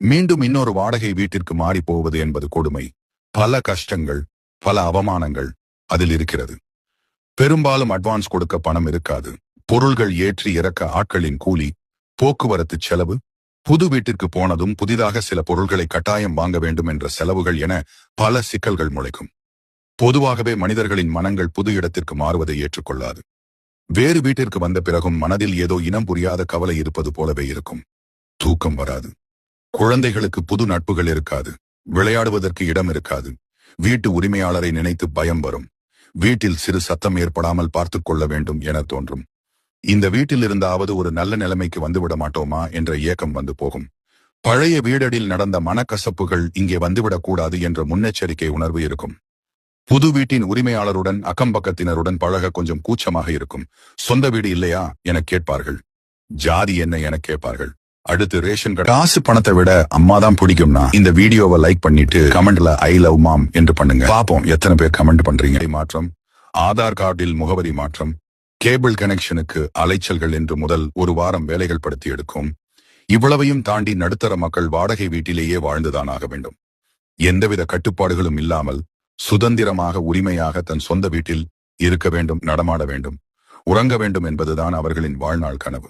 மீண்டும் இன்னொரு வாடகை வீட்டிற்கு மாறி போவது என்பது கொடுமை. பல கஷ்டங்கள் பல அவமானங்கள் அதில் இருக்கிறது. பெரும்பாலும் அட்வான்ஸ் கொடுக்க பணம் இருக்காது. பொருள்கள் ஏற்றி இறக்க ஆட்களின் கூலி போக்குவரத்து செலவு புது வீட்டிற்கு போனதும் புதிதாக சில பொருள்களை கட்டாயம் வாங்க வேண்டும் என்ற செலவுகள் என பல சிக்கல்கள் முளைக்கும். பொதுவாகவே மனிதர்களின் மனங்கள் புது இடத்திற்கு மாறுவதை ஏற்றுக்கொள்ளாது. வேறு வீட்டிற்கு வந்த பிறகும் மனதில் ஏதோ இனம் புரியாத கவலை இருப்பது போலவே இருக்கும். தூக்கம் வராது. குழந்தைகளுக்கு புது நட்புகள் இருக்காது. விளையாடுவதற்கு இடம் இருக்காது. வீட்டு உரிமையாளரை நினைத்து பயம் வரும். வீட்டில் சிறு சத்தம் ஏற்படாமல் பார்த்துக் கொள்ள வேண்டும் என தோன்றும். இந்த வீட்டில் இருந்தாவது ஒரு நல்ல நிலைமைக்கு வந்துவிட மாட்டோமா என்ற ஏக்கம் வந்து போகும். பழைய வீடடில் நடந்த மனக்கசப்புகள் இங்கே வந்துவிடக் கூடாது என்ற முன்னெச்சரிக்கை உணர்வு இருக்கும். புது வீட்டின் உரிமையாளருடன் அக்கம்பக்கத்தினருடன் பழக கொஞ்சம் கூச்சமாக இருக்கும். சொந்த வீடு இல்லையா? என கேட்பார்கள். ஜாதி என்ன? என கேட்பார்கள். அடுத்து ரேஷன் கடை காசு பணத்தை விட அம்மா தான் பிடிக்கும்னா இந்த வீடியோவை லைக் பண்ணிட்டு கமெண்ட்ல ஐ லவ் மாம் என்று பண்ணுங்க. பாப்போம் எத்தனை பேர் கமெண்ட் பண்றீங்க? மாற்றம். ஆதார் கார்டில் முகவரி மாற்றம். கேபிள் கனெக்ஷனுக்கு அலைச்சல்கள் என்று முதல் ஒரு வாரம் வேலைகள் படுத்தி எடுக்கும். இவ்வளவையும் தாண்டி நடுத்தர மக்கள் வாடகை வீட்டிலேயே வாழ்ந்துதான் ஆக வேண்டும். எந்தவித கட்டுப்பாடுகளும் இல்லாமல் சுதந்திரமாக உரிமையாக தன் சொந்த வீட்டில் இருக்க வேண்டும் நடமாட வேண்டும் உறங்க வேண்டும் என்பதுதான் அவர்களின் வாழ்நாள் கனவு.